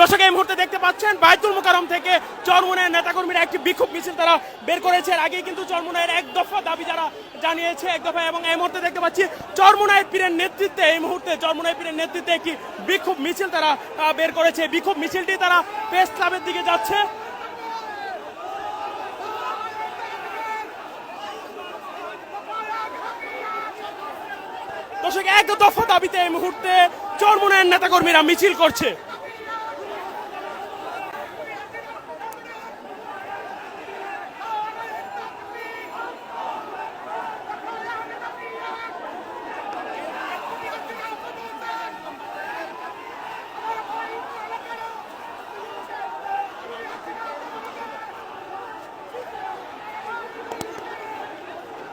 দর্শক, এই মুহূর্তে দেখতে পাচ্ছেন বাইতুল মোকারম থেকে চরমুনায়ের নেতাকর্মীরা একটি বিক্ষোভ মিছিল তারা বের করেছে। আগেই কিন্তু চরমুনায়ের এক দফা দাবি যারা জানিয়েছে, এক দফা এবং এই মুহূর্তে দেখতে পাচ্ছি চরমুনায় পীরের নেতৃত্বে, এই মুহূর্তে চরমুনায় পীরের নেতৃত্বে একটি বিক্ষোভ মিছিল তারা বের করেছে। বিক্ষোভ মিছিলটি তারা প্রেস ক্লাবের দিকে যাচ্ছে। দর্শক, এক দফা দাবিতে এই মুহূর্তে চরমুনায়ের নেতাকর্মীরা মিছিল করছে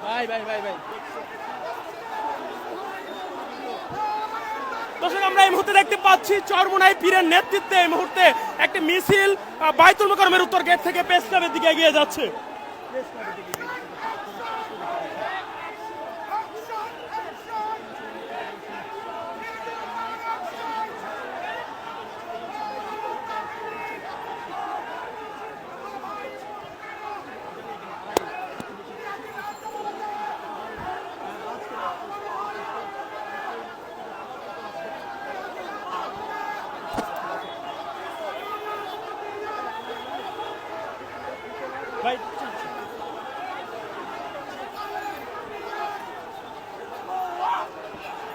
ভাই ভাই ভাই ভাই দর্শক আমরা এই মুহূর্তে চরমোনাই পীরের নেতৃত্বে এই মুহূর্তে একটি মিছিল বাইতুল মোকারমের উত্তর গেট থেকে প্রেস দিকে এগিয়ে যাচ্ছে। ভাই।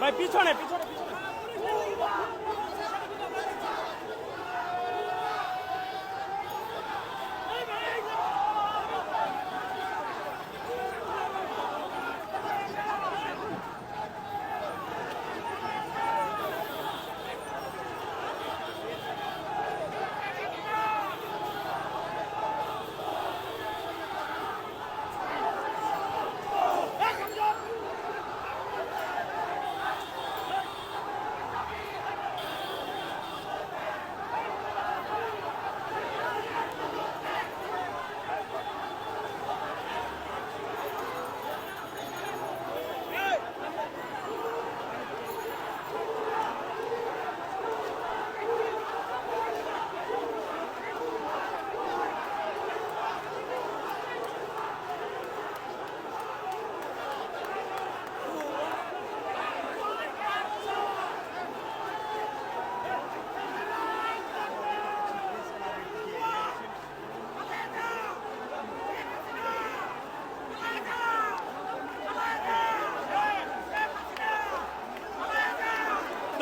ভাই পিছনে পিছনে পিছনে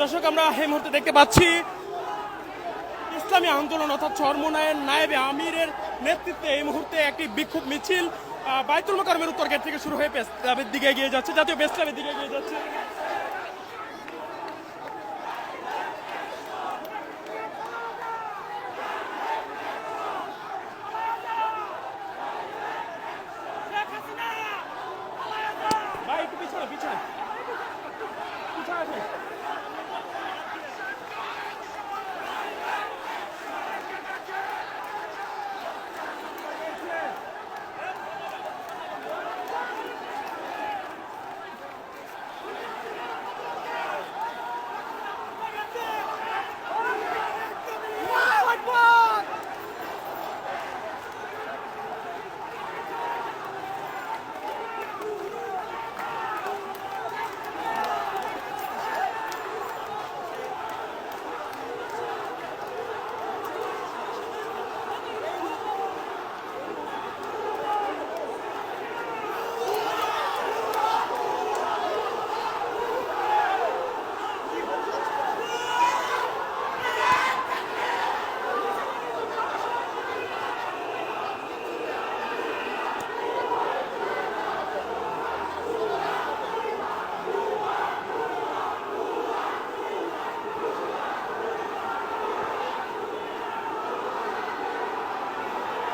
দর্শক, আমরা এই মুহূর্তে দেখতে পাচ্ছি ইসলামী আন্দোলন অর্থাৎ চর্মনায়ের নায়েবে আমিরের নেতৃত্বে এই মুহূর্তে একটি বিক্ষোভ মিছিল বাইতুল মোকারমের উত্তর গেট থেকে শুরু হয়ে পেস্তাবের দিকে এগিয়ে যাচ্ছে, জাতীয় পেস্তাবের দিকে এগিয়ে যাচ্ছে ভাই একটু পিছনে পিছনে পিছনে আসেন।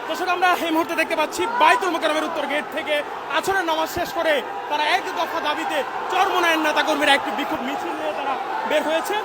দর্শক, আমরা এই মুহূর্তে দেখতে পাচ্ছি বাইতুল মোকারমের উত্তর গেট থেকে আছরের নামাজ শেষ করে তারা এক দফা দাবিতে চরমনায়ন নেতা কর্মীরা একটি বিক্ষোভ মিছিল নিয়ে তারা বের হয়েছে।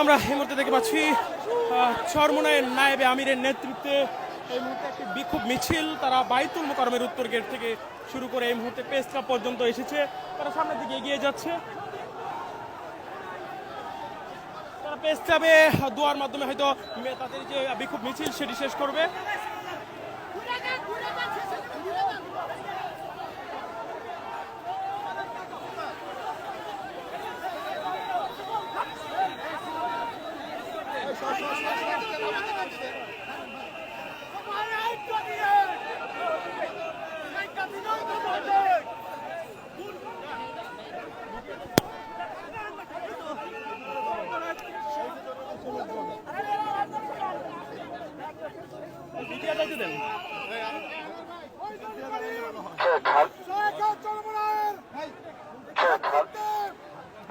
আমরা এই মুহূর্তে দেখতে পাচ্ছি চরমোনায়ের নায়েবে আমিরের নেতৃত্বে এই মুহূর্তে একটি বিক্ষোভ মিছিল। তারা বাইতুল মোকারমের উত্তর গেট থেকে শুরু করে এই মুহূর্তে প্রেস পর্যন্ত এসেছে। তারা সামনের দিকে এগিয়ে যাচ্ছে। তারা পেস্তাবে দোয়ার মাধ্যমে হয়তো তাদের যে বিক্ষোভ মিছিল, সেটি শেষ করবে মিডিয়া যাইতে দেন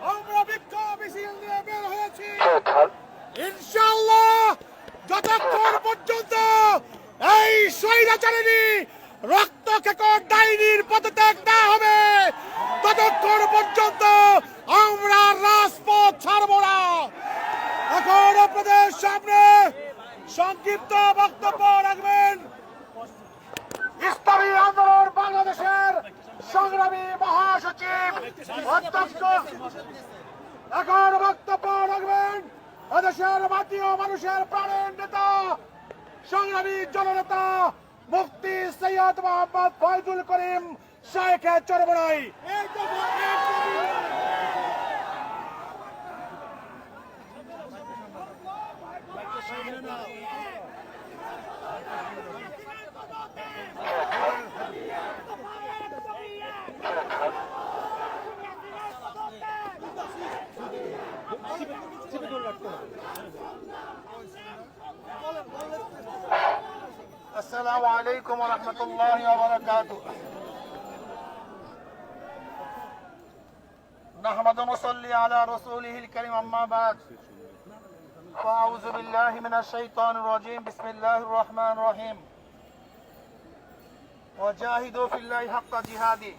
আমরা বিক্ষোভ মিছিল নিয়ে বের হয়েছি ইনশাআল্লাহ যতক্ষণ পর্যন্ত এই স্বৈরাচারিণী রক্ত খেকর ডাইনির পদত্যাগ না হবে। ততক্ষণ পর্যন্ত আমরা রাজপথ ছাড়ব না। এখন আপনাদের সামনে সংক্ষিপ্ত বক্তব্য রাখবেন। ইসলামী আন্দোলন বাংলাদেশের সংগ্রামী মহাসচিব অধ্যক্ষ। এখন বক্তব্য রাখবেন এদেশের মাটি ও মানুষের প্রাণের নেতা, সংগ্রামী জননেতা মুফতি সৈয়দ মোহাম্মদ ফয়জুল করিম শেখ চরবরাই السلام عليكم ورحمة الله وبركاته نحمد ونصلي على رسوله الكريم أما بعد فأعوذ بالله من الشيطان الرجيم بسم الله الرحمن الرحيم وجاهدوا في الله حق جهاده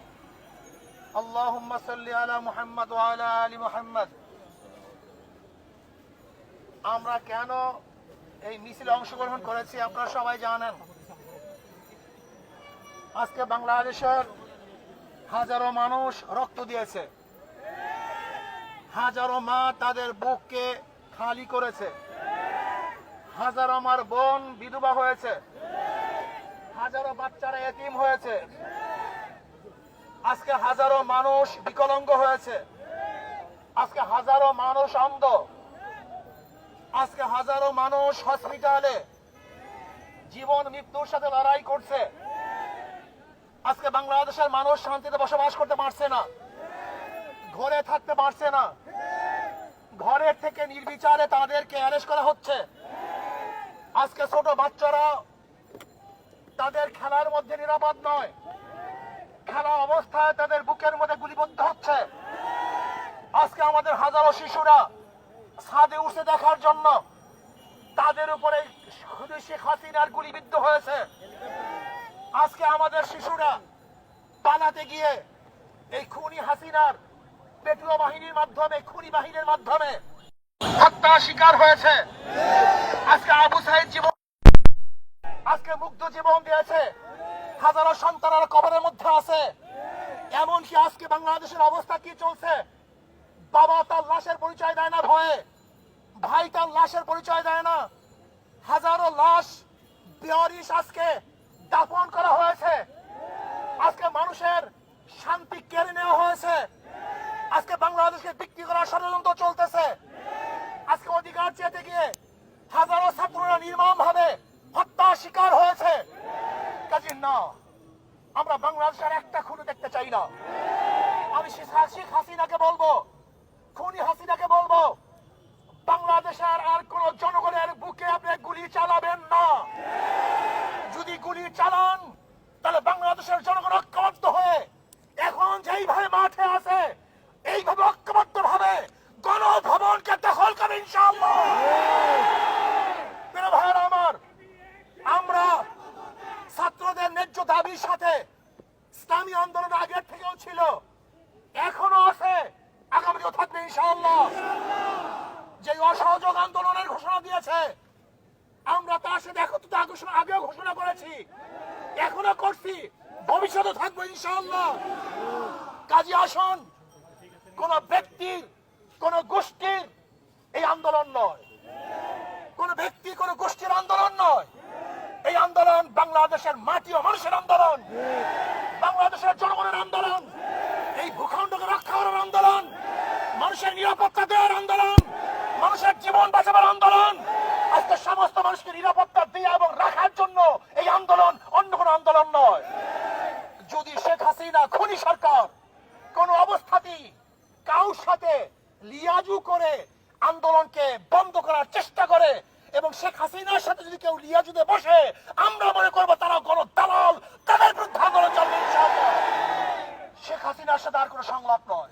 اللهم صل على محمد وعلى آل محمد আমরা কেন এই মিছিলে অংশগ্রহণ করেছি আপনারা সবাই জানেন আজকে বাংলাদেশের হাজারো মানুষ রক্ত দিয়েছে। হাজারো মা তাদের বুককে খালি করেছে। হাজারো আমার বোন বিধবা হয়েছে। হাজারো বাচ্চারা এতিম হয়েছে। আজকে হাজারো মানুষ বিকলাঙ্গ হয়েছে। আজকে হাজারো মানুষ অন্ধ। আজকে হাজারো মানুষ হসপিটালে জীবন মৃত্যুর সাথে লড়াই করছে। বাংলাদেশের মানুষ শান্তিতে বসবাস করতে পারছে না। ঘরে থাকতে পারছে না। ঘরের থেকে নির্বিচারে তাদেরকে অ্যারেস্ট করা হচ্ছে। আজকে ছোট বাচ্চারা তাদের খেলার মধ্যে নিরাপদ নয়। খেলা অবস্থায় তাদের বুকের মধ্যে গুলিবদ্ধ হচ্ছে। আজকে আমাদের হাজারো শিশুরা ছাদে উঠে দেখার জন্য। তাদের উপরে শেখ হাসিনার গুলিবিদ্ধ হয়েছে। আজকে আমাদের শিশুরা পালাতে গিয়ে এই খুনি হাসিনার পেটুয়া বাহিনীর মাধ্যমে, খুনি বাহিনীর মাধ্যমে হত্যা শিকার হয়েছে। আজকে আবু সাইদ জীবন আজকে মুগ্ধ জীবন দিয়েছে। হাজারো সন্তানেরা কবরের মধ্যে আছে। এমনকি আজকে বাংলাদেশের অবস্থা কি চলছে? বাবা তার লাশের পরিচয় দেয় না ভয়ে। ভাই তার লাশের পরিচয় দেয় না। হাজারো লাশ বেয়ারিশ আজকে দাফন করা হয়েছে আজকে মানুষের শান্তি কেড়ে নেওয়া হয়েছে আজকে বাংলাদেশকে বিক্রি করার ষড়যন্ত্র চলতেছে আজকে অধিকার চেতে গিয়ে হাজারো ছাত্ররা নির্মম ভাবে হত্যা শিকার হয়েছে কাজে না আমরা বাংলাদেশের একটা খুনি দেখতে চাই না আমি শেখ- শেখ হাসিনাকে বলব খুনি হাসিনাকে বলব বাংলাদেশের আর কোন জনগণের বুকে আপনি গুলি চালাবেন না যদি গুলি চালান তাহলে বাংলাদেশের জনগণ ঐক্যবদ্ধ হয়ে এখন যেইভাবে মাঠে আছে এইভাবে ঐক্যবদ্ধ ভাবে গণভবনকে দখল করে ইনশাআল্লাহ প্রিয় ভাইয়েরা আমার আমরা ছাত্রদের ন্যায্য দাবির সাথে ইসলামী আন্দোলন আগের থেকেও ছিল এখনও আছে আগামীও থাকবে ইনশাআল্লাহ যে অসহায় দিয়েছে আমরা তার সাথে একত্রিত ঘোষণা আগেও ঘোষণা করেছি এখনও করছি ভবিষ্যতে থাকব ইনশাআল্লাহ। কাজী আসন, কোন ব্যক্তির কোন গোষ্ঠীর এই আন্দোলন নয়। কোন ব্যক্তি, কোন গোষ্ঠীর আন্দোলন নয়। এই আন্দোলন বাংলাদেশের মাটি ও মানুষের আন্দোলন। বাংলাদেশের জনগণের আন্দোলন। এই ভূখণ্ডকে রক্ষা করার আন্দোলন। মানুষের নিরাপত্তা দেওয়ার আন্দোলন। মানুষের জীবন বাঁচাবার আন্দোলন। আজকে সমস্ত মানুষকে নিরাপত্তা দেওয়া এবং রাখার জন্য এই আন্দোলন অন্য কোনো আন্দোলন নয়। হাসিনা খুনি সরকার। কোন অবস্থাতেই কাউর সাথে লিয়াজু করে আন্দোলনকে বন্ধ করার চেষ্টা করে এবং শেখ হাসিনার সাথে যদি কেউ লিয়াজুতে বসে, আমরা মনে করব তারা গণ দালাল, তাদের বিরুদ্ধে আন্দোলন চলবে শেখ হাসিনার সাথে আর কোনো সংলাপ নয়।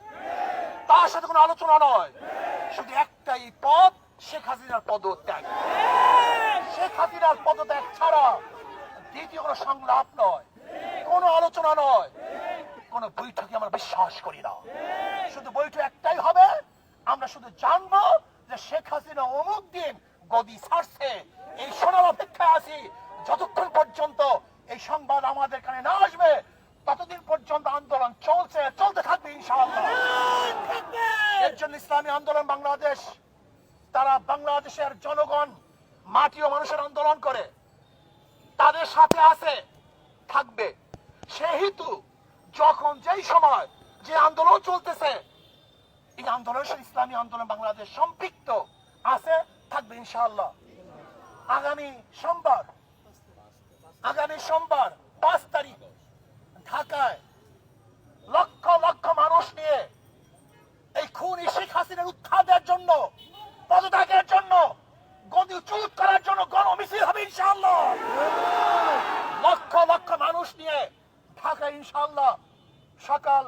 তার সাথে কোনো আলোচনা নয়। শুধু একটাই পদ, শেখ হাসিনার পদত্যাগ। শেখ হাসিনার পদত্যাগ ছাড়া দ্বিতীয় কোনো সংলাপ নয়। কোনো আলোচনা নয়। বিশ্বাস করি না। শুধু বৈঠক একটাই হবে। আমরা শুধু জানব যে শেখ হাসিনা অমুক দিন গদি ছাড়ছে। এই শোনার অপেক্ষায় আছি। যতক্ষণ পর্যন্ত এই সংবাদ আমাদের কানে না আসবে, ততদিন পর্যন্ত আন্দোলন চলছে, চলতে থাকবে ইনশাআল্লাহ। এর জন্য ইসলামী আন্দোলন বাংলাদেশ, তারা বাংলাদেশের জনগণ, মাটি ও মানুষের আন্দোলন করে। তাদের সাথে আছে, থাকবে। সেহেতু যখন যেই সময় যে আন্দোলন চলতেছে, এই আন্দোলনের সাথে ইসলামী আন্দোলন বাংলাদেশ সম্পৃক্ত আছে, থাকবে ইনশাআল্লাহ। আগামী সোমবার আগামী সোমবার, পাঁচ তারিখ, ঢাকায় লক্ষ লক্ষ মানুষ নিয়ে এই খুনি শেখ হাসিনার উৎখাতের জন্য, পদত্যাগের জন্য, গদি চুপ করার জন্য গণমিছিল হবে ইনশাআল্লাহ। লক্ষ লক্ষ মানুষ নিয়ে ঢাকা ইনশাআল্লাহ সকাল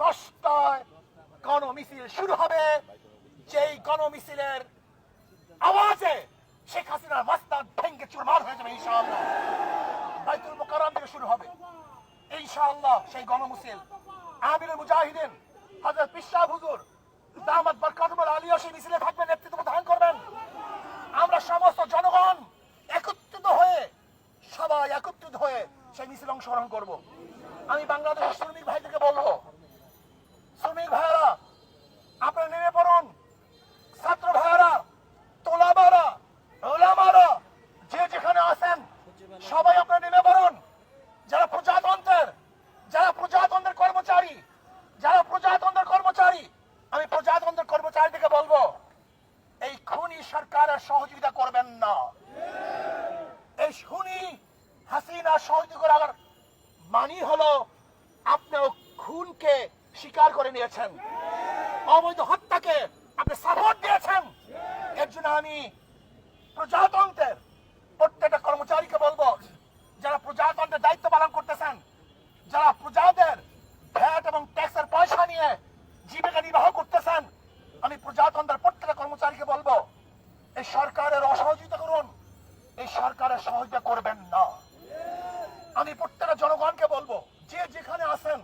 দশটায় গণমিছিল শুরু হবে। যেই গণমিছিলের আওয়াজে শেখ হাসিনার মাস্তান ভেঙ্গে চুরমার হয়ে যাবে ইনশাআল্লাহ। বাইতুল মোকাররম থেকে শুরু হবে। ইনশাআল্লাহ সেই গণমিছিল। আমিরুল মুজাহিদিন, হযরত পিশাব হুজুর, দামাত বরকাতুল আলিয়া সেই মিছিলে থাকবেন, নেতৃত্ব প্রদান করবেন। আমরা সমস্ত জনগণ একত্রিত হয়ে, সবাই একত্রিত হয়ে সেই মিছিলে অংশগ্রহণ করব। আমি বাংলাদেশের শ্রমিক ভাইদেরকে বলব শ্রমিক ভাইয়েরা আপনারা নেমে পড়ুন ছাত্র ভাইয়েরা তোলাবারা ওলামারা যে যেখানে আছেন সবাই আপনারা নেমে পড়ুন যারা প্রজাতন্ত্রের যারা প্রজাতন্ত্রের কর্মচারী যারা প্রজাতন্ত্রের কর্মচারী আমি প্রজাতন্ত্রের কর্মচারীদেরকে বলব এই খুনি সরকারের সহযোগিতা করবেন না এই খুনি হাসিনা সহযোগিতা করার মানি হলো আপনিও খুনকে স্বীকার করে নিয়েছেন? অবৈধ হত্যাকে আপনি সাপোর্ট দিয়েছেন? এর জন্য আমি প্রজাতন্ত্রের প্রত্যেকটা কর্মচারীকে বলব, যারা প্রজাতন্ত্রের দায়িত্ব পালন করতেছেন, যারা প্রজাদের ভ্যাট এবং ট্যাক্সের পয়সা নিয়ে জীবিকা নির্বাহ করতেছেন, আমি প্রজাতন্ত্রের প্রত্যেকটা কর্মচারীকে বলব, এই সরকারের অসহযোগিতা করুন, এই সরকারের সহযোগিতা করবেন না। আমি প্রত্যেকটা জনগণকে বলব, যে যেখানে আছেন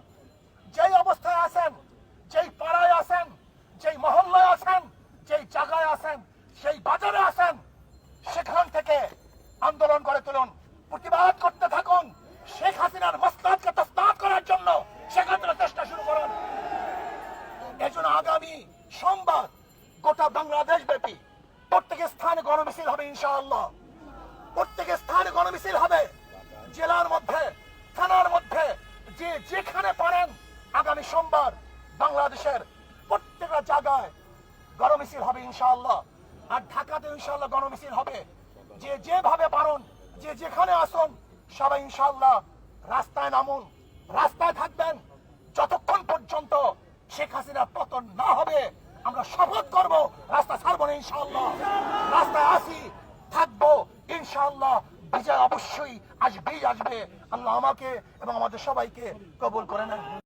আগামী সোমবার বাংলাদেশের প্রত্যেকটা জায়গায় গণমিছিল হবে ইনশাআল্লাহ। আর ঢাকাতে ইনশাআল্লাহ গণমিছিল হবে। যে যেভাবে পারুন, যে যেখানে আসুন, সবাই ইনশাআল্লাহ রাস্তায় নামুন, রাস্তায় থাকবেন। যতক্ষণ পর্যন্ত শেখ হাসিনা পতন না হবে, আমরা শপথ করব, রাস্তা ছাড়বো না ইনশাআল্লাহ। রাস্তায় আসি, থাকব, ইনশাআল্লাহ। বিজয় অবশ্যই আসবেই আসবে। আল্লাহ আমাকে এবং আমাদের সবাইকে কবুল করে নেন।